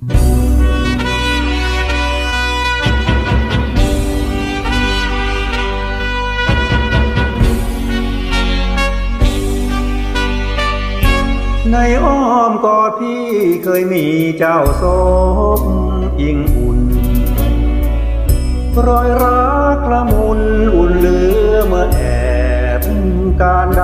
ในอ้อมกอดพี่เคยมีเจ้าโศกอิงอุ่น รอยรักละมุนอุ่นเหลือเมื่อแอบการด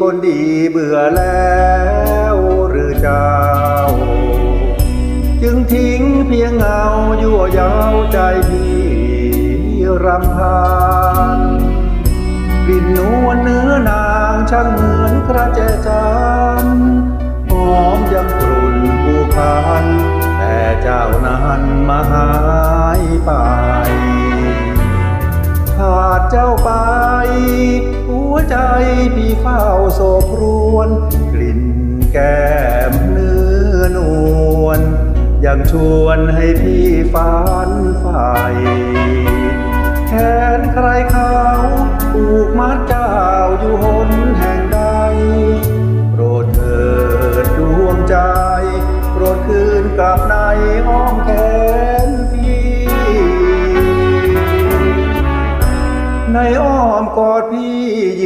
คนดีเบื่อแล้วหรือเจ้า จึงทิ้งเพียงเงายั่วยาวใจพี่รำพานกลิ่นนวลเนื้อนางช่างเหมือนกระเจจันหอมยังกรุ่น ใจพี่เฝ้าโศกรวน กลิ่นแก้มเนื้อนวลยังชวนให้พี่ฝันใฝ่แขนใครเขาผูกมัดเจ้าอยู่หนแห่งใด โปรดเถิดดวงใจ โปรดคืนกลับ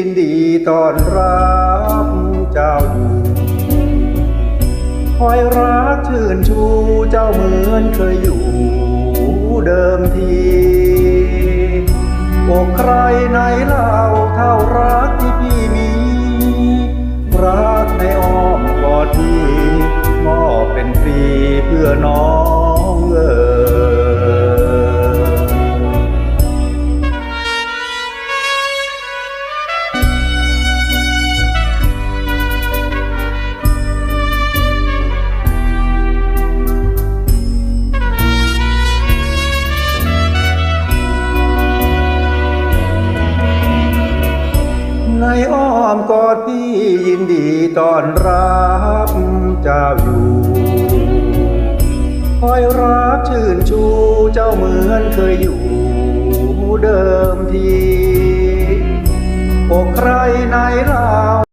ยินดีต้อนรับเจ้าอยู่คอยรักชื่นชูเจ้าเหมือนเคยอยู่เดิมทีอกใครในเล่าเท่ารักที่พี่มี รักในอ้อมกอดพี่มอบเป็นฟรีเพื่อน้อง กอดพี่ยินดีต้อนรับเจ้าอยู่คอยรักชื่นชูเจ้าเหมือนเคยอยู่เดิมทีอกใครในเรา